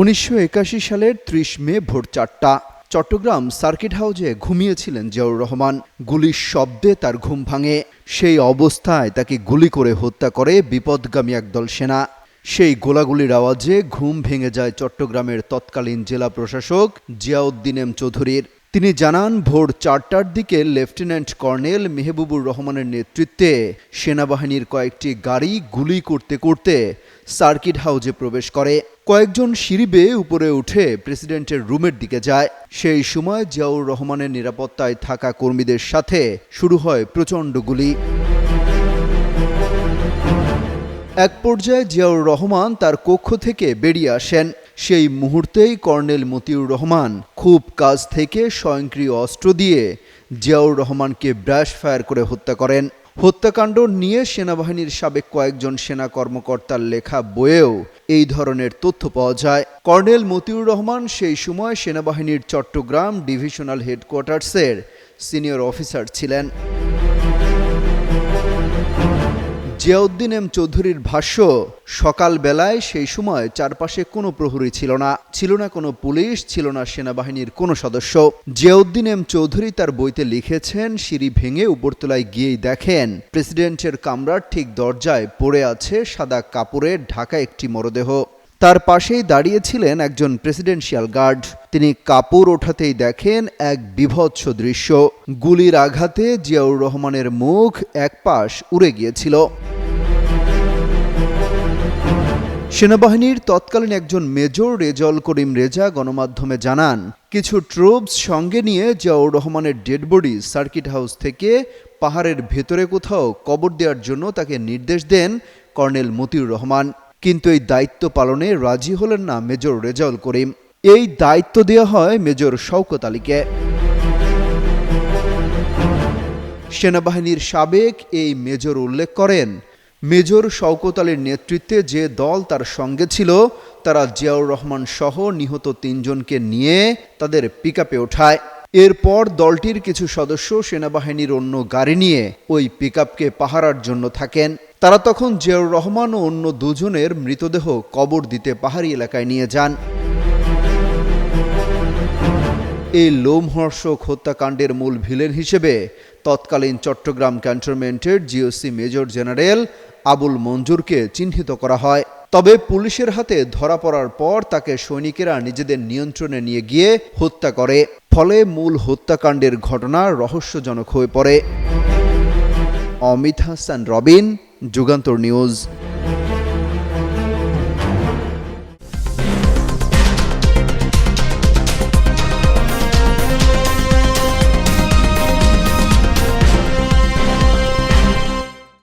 উনিশশো একাশি সালের ত্রিশ মে ভোর চারটা, চট্টগ্রাম সার্কিট হাউজে ঘুমিয়েছিলেন জিয়াউর রহমান। গুলির শব্দে তার ঘুম ভাঙে। সেই অবস্থায় তাকে গুলি করে হত্যা করে বিপদগামী একদল সেনা। সেই গোলাগুলির আওয়াজে ঘুম ভেঙে যায় চট্টগ্রামের তৎকালীন জেলা প্রশাসক জিয়াউদ্দিন এম চৌধুরীর। তিনি জানান, ভোর চারটার দিকে লেফটেন্যান্ট কর্নেল মেহবুবুর রহমানের নেতৃত্বে সেনাবাহিনীর কয়েকটি গাড়ি গুলি করতে করতে সার্কিট হাউজে প্রবেশ করে। কয়েকজন বেয়ে উপরে উঠে প্রেসিডেন্টের রুমের দিকে যায়। সেই সময় জিয়াউর রহমানের নিরাপত্তায় থাকা কর্মীদের সাথে শুরু হয় প্রচণ্ড গুলি। এক পর্যায়ে জিয়াউর রহমান তার কক্ষ থেকে বেরিয়ে আসেন। সেই মুহূর্তেই কর্নেল মতিউর রহমান খুব কাছ থেকে স্বয়ংক্রিয় অস্ত্র দিয়ে জিয়াউর রহমানকে ব্রাশ ফায়ার করে হত্যা করেন। হত্যাকাণ্ড নিয়ে সেনাবাহিনীর সাবেক কয়েকজন সেনা কর্মকর্তার লেখা বইয়েও এই ধরনের তথ্য পাওয়া যায়। কর্নেল মতিউর রহমান সেই সময় সেনাবাহিনীর চট্টগ্রাম ডিভিশনাল হেডকোয়ার্টার্সের সিনিয়র অফিসার ছিলেন। জিয়াউদ্দিন এম চৌধুরীর ভাষ্য, সকালবেলায় সেই সময় চারপাশে কোনো প্রহরী ছিল না। ছিল না কোনো পুলিশ, ছিল না সেনাবাহিনীর কোনো সদস্য। জিয়াউদ্দিন এম চৌধুরী তার বইতে লিখেছেন, সিঁড়ি ভেঙে উপরতলায় গিয়েই দেখেন, প্রেসিডেন্টের কামরার ঠিক দরজায় পড়ে আছে সাদা কাপড়ে ঢাকা একটি মরদেহ। তার পাশেই দাঁড়িয়েছিলেন একজন প্রেসিডেন্সিয়াল গার্ড। তিনি কাপড় ওঠাতেই দেখেন এক বিভৎস দৃশ্য। গুলির আঘাতে জিয়াউর রহমানের মুখ এক পাশ উড়ে গিয়েছিল। সেনাবাহিনীর তৎকালীন একজন মেজর রেজল করিম রেজা গণমাধ্যমে জানান, কিছু ট্রুপস সঙ্গে নিয়ে জিয়াউর রহমানের ডেড বডি সার্কিট হাউস থেকে পাহাড়ের ভেতরে কোথাও কবর দেওয়ার জন্য তাকে নির্দেশ দেন কর্নেল মতিউর রহমান। কিন্তু এই দায়িত্ব পালনে রাজি হলেন না মেজর রেজাউল করিম। এই দায়িত্ব দেওয়া হয় মেজর শওকত আলীকে। সেনাবাহিনীর সাবেক এই মেজর উল্লেখ করেন মেজর শওকত আলীর নেতৃত্বে যে দল তার সঙ্গে ছিল, তারা জিয়াউর রহমান সহ নিহত তিনজনকে নিয়ে তাদের পিকআপে ওঠায়। এরপর দলটির কিছু সদস্য সেনাবাহিনীর অন্য গাড়ি নিয়ে ওই পিকআপকে পাহারার জন্য থাকেন। তারা তখন জিয়াউর রহমান ও অন্য দুজনের মৃতদেহ কবর দিতে পাহাড়ি এলাকায় নিয়ে যান। এই লোমহর্ষক হত্যাকাণ্ডের মূল ভিলেন হিসেবে তৎকালীন চট্টগ্রাম ক্যান্টনমেন্টের জিওসি মেজর জেনারেল আবুল মঞ্জুরকে চিহ্নিত করা হয়। তবে পুলিশের হাতে ধরা পড়ার পর তাকে সৈনিকেরা নিজেদের নিয়ন্ত্রণে নিয়ে গিয়ে হত্যা করে। ফলে মূল হত্যাকাণ্ডের ঘটনা রহস্যজনক হয়ে পড়ে। অমিত হাসান, রবিন, যুগান্তর নিউজ।